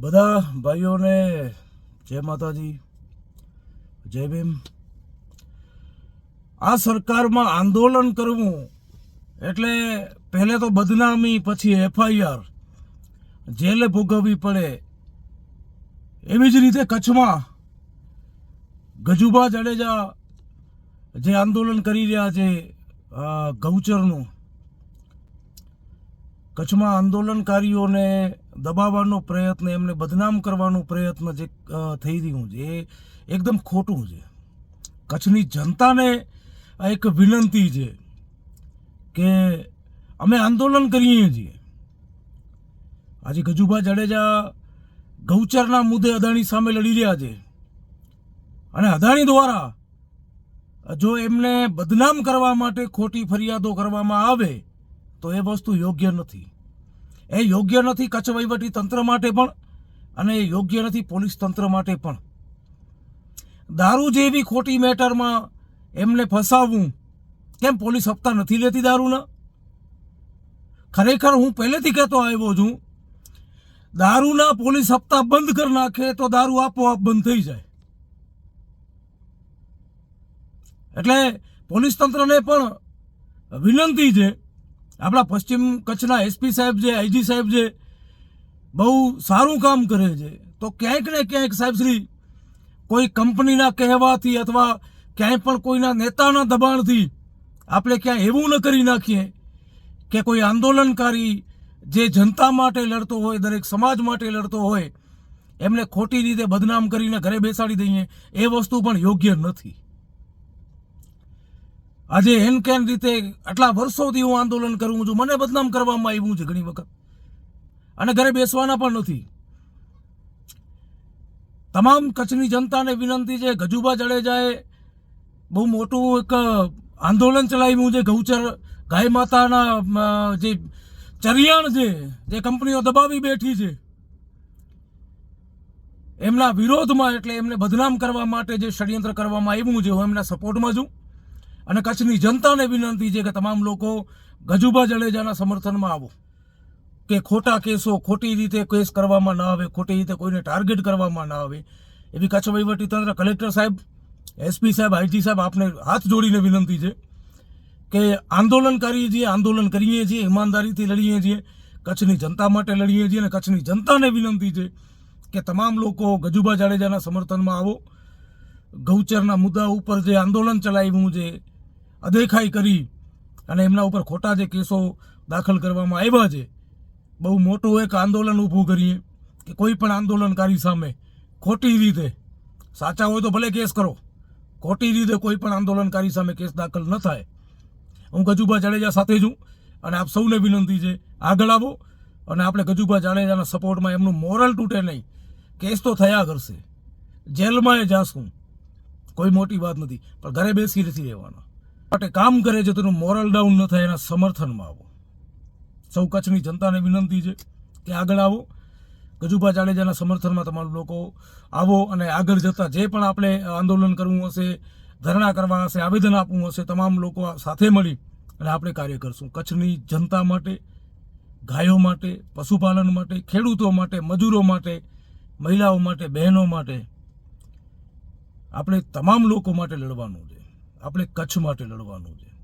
બધા ભાઈઓને જય માતાજી, જય ભીમ. આ સરકારમાં આંદોલન કરવું એટલે પહેલે તો બદનામી, પછી એફઆઈઆર જેલે ભોગવવી પડે. એવી જ રીતે કચ્છમાં ગજુબા જાડેજા જે આંદોલન કરી રહ્યા છે ગૌચરનું. કચ્છમાં આંદોલનકારીઓને દબાવવાનો પ્રયત્ન, એમને બદનામ કરવાનો પ્રયત્ન જે થઈ રહ્યું છે, એ એકદમ ખોટું છે. કચ્છની જનતાને એક વિનંતી છે કે અમે આંદોલન કરીએ છીએ. આજે ગજુભા જાડેજા ગૌચરના મુદ્દે અદાણી સામે લડી રહ્યા છે. અને અદાણી દ્વારા જો એમને બદનામ કરવા માટે ખોટી ફરિયાદો કરવામાં આવે, તો એ વસ્તુ યોગ્ય નથી. એ યોગ્ય નથી કચ્છ વહીવટી તંત્ર માટે પણ અને એ યોગ્ય નથી પોલીસ તંત્ર માટે પણ. દારૂ જેવી ખોટી મેટરમાં એમને ફસાવવું, કેમ પોલીસ હપ્તા નથી લેતી દારૂના? ખરેખર હું પહેલેથી કહેતો આવ્યો છું, દારૂના પોલીસ હપ્તા બંધ કરી નાખે તો દારૂ આપોઆપ બંધ થઈ જાય. એટલે પોલીસ તંત્રને પણ વિનંતી છે આપણા પશ્ચિમ કચ્છના એસપી સાહેબ છે આઈજી સાહેબ છે, બહુ સારું કામ કરે છે. તો ક્યાંક ને ક્યાંક સાહેબ શ્રી, કોઈ કંપનીના કહેવાથી અથવા ક્યાંય પણ કોઈના નેતાના દબાણથી આપણે ક્યાંય એવું ન કરી નાખીએ કે કોઈ આંદોલનકારી જે જનતા માટે લડતો હોય, દરેક સમાજ માટે લડતો હોય, એમને ખોટી રીતે બદનામ કરીને ઘરે બેસાડી દઈએ, એ વસ્તુ પણ યોગ્ય નથી. આજે હેન કેન રીતે આટલા વર્ષોથી હું આંદોલન કરું છું, મને બદનામ કરવામાં આવ્યું છે ઘણી વખત. અને ઘરે બેસવાના પણ નથી. તમામ કચ્છની જનતાને વિનંતી છે, ગજુબા જાડેજાએ બહુ મોટું એક આંદોલન ચલાવ્યું છે, ગૌચર ગાય માતાના જે ચરિયાણ છે, જે કંપનીઓ દબાવી બેઠી છે. એમના વિરોધમાં એટલે એમને બદનામ કરવા માટે જે ષડયંત્ર કરવામાં આવ્યું છે, હું એમના સપોર્ટમાં છું. અને કચ્છની જનતાને વિનંતી છે કે તમામ લોકો ગજુબા જડેજાના સમર્થનમાં આવો. કે ખોટા કેસો ખોટી રીતે કેસ કરવામાં ન આવે, ખોટી રીતે કોઈને ટાર્ગેટ કરવામાં ન આવે. એવી કચ્છ વહીવટી તંત્ર કલેક્ટર સાહેબ એસપી સાહેબ આઈજી સાહેબ આપને હાથ જોડીને વિનંતી છે કે આંદોલન કરીએ છીએ, આંદોલન કરીએ છીએ, ઈમાનદારીથી લડીએ છીએ, કચ્છની જનતા માટે લડીએ છીએ અને કચ્છની જનતાને વિનંતી છે કે તમામ લોકો ગજુબા જાડેજાના સમર્થનમાં આવો. ગૌચરના મુદ્દા ઉપર જે આંદોલન ચલાવ્યું છે અદેખાઈ કરી અને એમના ઉપર ખોટા જે કેસો દાખલ કરવામાં આવ્યા છે, બહુ મોટું એક આંદોલન ઊભું કરીએ કે કોઈ પણ આંદોલનકારી સામે ખોટી રીતે, સાચા હોય તો ભલે કેસ કરો, ખોટી રીતે કોઈ પણ આંદોલનકારી સામે કેસ દાખલ ન થાય. હું ગજુભા જાડેજા સાથે છું અને આપ સૌને વિનંતી છે, આગળ આવો અને આપણે ગજુભા જાડેજાના સપોર્ટમાં એમનું મોરલ તૂટે નહીં. કેસ તો થયા કરશે. જેલમાં એ જાશું કોઈ મોટી વાત નથી. પણ ઘરે બેસી નથી રહેવાના. માટે કામ કરે છે, તેનું મોરલ ડાઉન ન થાય એના સમર્થનમાં આવો. સૌ કચ્છની જનતાને વિનંતી છે કે આગળ આવો. ગજુભા જાડેજાના સમર્થનમાં તમારું લોકો આવો અને આગળ જતાં જે પણ આપણે આંદોલન કરવું હશે, ધરણા કરવા હશે, આવેદન આપવું હશે, તમામ લોકો સાથે મળી અને આપણે કાર્ય કરશું. કચ્છની જનતા માટે, ગાયો માટે, પશુપાલન માટે, ખેડૂતો માટે, મજૂરો માટે, મહિલાઓ માટે, બહેનો માટે આપણે તમામ લોકો માટે લડવાનું છે. આપણે કચ્છ માટે લડવાનું છે.